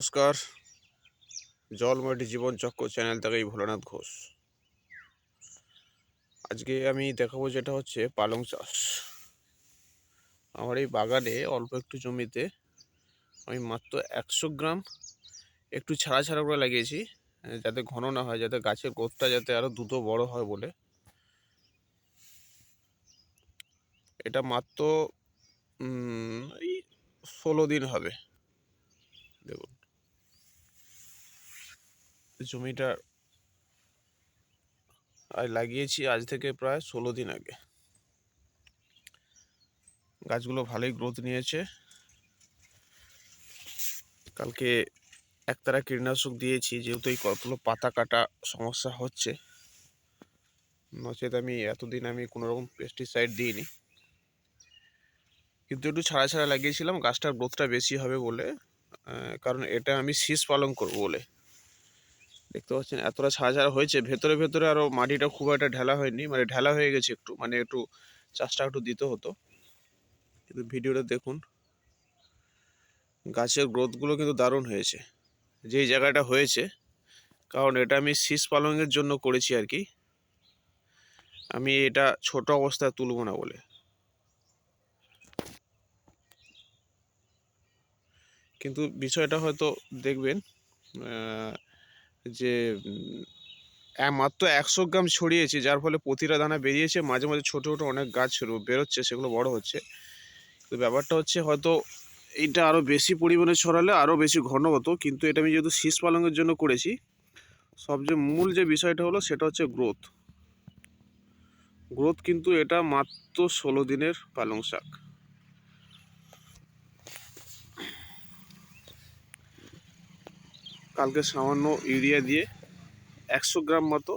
নমস্কার। জলময়টি জীবন চক্র চ্যানেল থেকে ভোলানাথ ঘোষ। আজকে আমি দেখাবো যেটা হচ্ছে পালং চাষ। আমার এই বাগানে অল্প একটু জমিতে আমি মাত্র একশো গ্রাম একটু ছাড়া ছাড়া করে লাগিয়েছি, যাতে ঘন না হয়, যাতে গাছের গ্রোথটা যাতে আরও দ্রুত বড় হয় বলে। এটা মাত্র ষোলো দিন হবে। দেখুন। জমিটা লাগিয়েছি আজ থেকে প্রায় ষোলো দিন আগে। গাছগুলো ভালোই গ্রোথ নিয়েছে। কালকে একতারা কীটনাশক দিয়েছি, যেহেতু এই কতগুলো পাতা কাটা সমস্যা হচ্ছে, নচেত আমি এতদিন আমি কোনো রকম পেস্টিসাইড দিইনি। কিন্তু একটু ছাড়া ছাড়া লাগিয়েছিলাম, গাছটার গ্রোথটা বেশি হবে বলে কারণ এটা আমি শীষ পালন করব বলে। দেখতে পাচ্ছেন, এতটা ছাড়া হয়েছে। ভেতরে ভেতরে আরও মাটিটা খুব একটা ঢেলা হয়নি মানে ঢেলা হয়ে গেছে একটু মানে একটু চাষটা একটু দিতে হতো। কিন্তু ভিডিওটা দেখুন, গাছের গ্রোথগুলো কিন্তু দারুণ হয়েছে। যেই জায়গাটা হয়েছে, কারণ এটা আমি শীষ পালনের জন্য করেছি আর কি। আমি এটা ছোট অবস্থায় তুলব না বলে। কিন্তু বিষয়টা হয়তো দেখবেন যে মাত্র একশো গ্রাম ছড়িয়েছি, যার ফলে প্রতিটা দানা বেরিয়েছে। মাঝে মাঝে ছোটো ছোটো অনেক গাছ বেরোচ্ছে, সেগুলো বড় হচ্ছে। তো ব্যাপারটা হচ্ছে হয়তো এইটা আরও বেশি পরিমাণে ছড়ালে আরও বেশি ঘন হতো, কিন্তু এটা আমি যেহেতু শীষ পালনের জন্য করেছি সবচেয়ে মূল যে বিষয়টা হলো সেটা হচ্ছে গ্রোথ। গ্রোথ কিন্তু এটা মাত্র ষোলো দিনের পালং শাক। কালকে সামান্য ইউরিয়া দিয়ে একশো গ্রাম মতো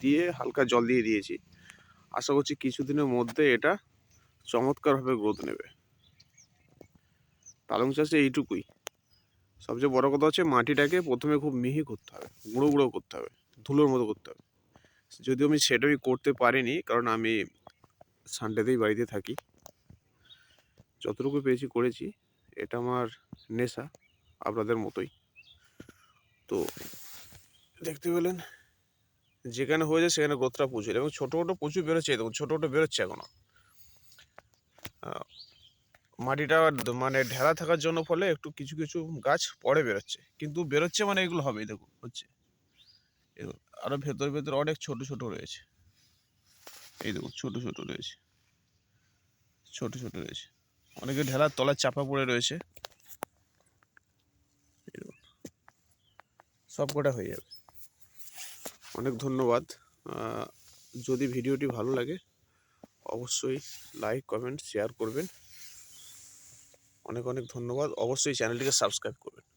দিয়ে হালকা জল দিয়ে দিয়েছি। আশা করছি কিছুদিনের মধ্যে এটা চমৎকারভাবে গ্রোথ নেবে। পালং চাষে এইটুকুই। সবচেয়ে বড় কথা হচ্ছে মাটিটাকে প্রথমে খুব মিহি করতে হবে, গুঁড়ো গুঁড়ো করতে হবে, ধুলোর মতো করতে হবে। যদিও আমি সেটাই করতে পারিনি, কারণ আমি সানডেতেই বাড়িতে থাকি। যতটুকু পেয়েছি করেছি, এটা আমার নেশা, আপনাদের মতোই। তো দেখতে পেলেন, যেখানে হয়েছে সেখানে গ্রোথটা প্রচুর এবং ছোটো ছোটো প্রচুর বেরোচ্ছে, দেখুন, ছোটো ছোটো বেরোচ্ছে এখনও মাটিটা মানে ঢেলা থাকার জন্য ফলে একটু কিছু কিছু গাছ পরে বেরোচ্ছে। কিন্তু বেরোচ্ছে মানে এগুলো হবেই, দেখুন, হচ্ছে। আরও ভেতর ভেতর অনেক ছোট ছোট রয়েছে। এই দেখুন, ছোট ছোট রয়েছে। ছোট ছোট রয়েছে। অনেকে ঢেলার তলায় চাপা পড়ে রয়েছে এই দেখুন। সব কটা হয়ে যাবে। অনেক ধন্যবাদ। যদি ভিডিওটি ভালো লাগে, অবশ্যই লাইক, কমেন্ট, শেয়ার করবেন। অনেক অনেক ধন্যবাদ। অবশ্যই চ্যানেলটিকে সাবস্ক্রাইব করবেন।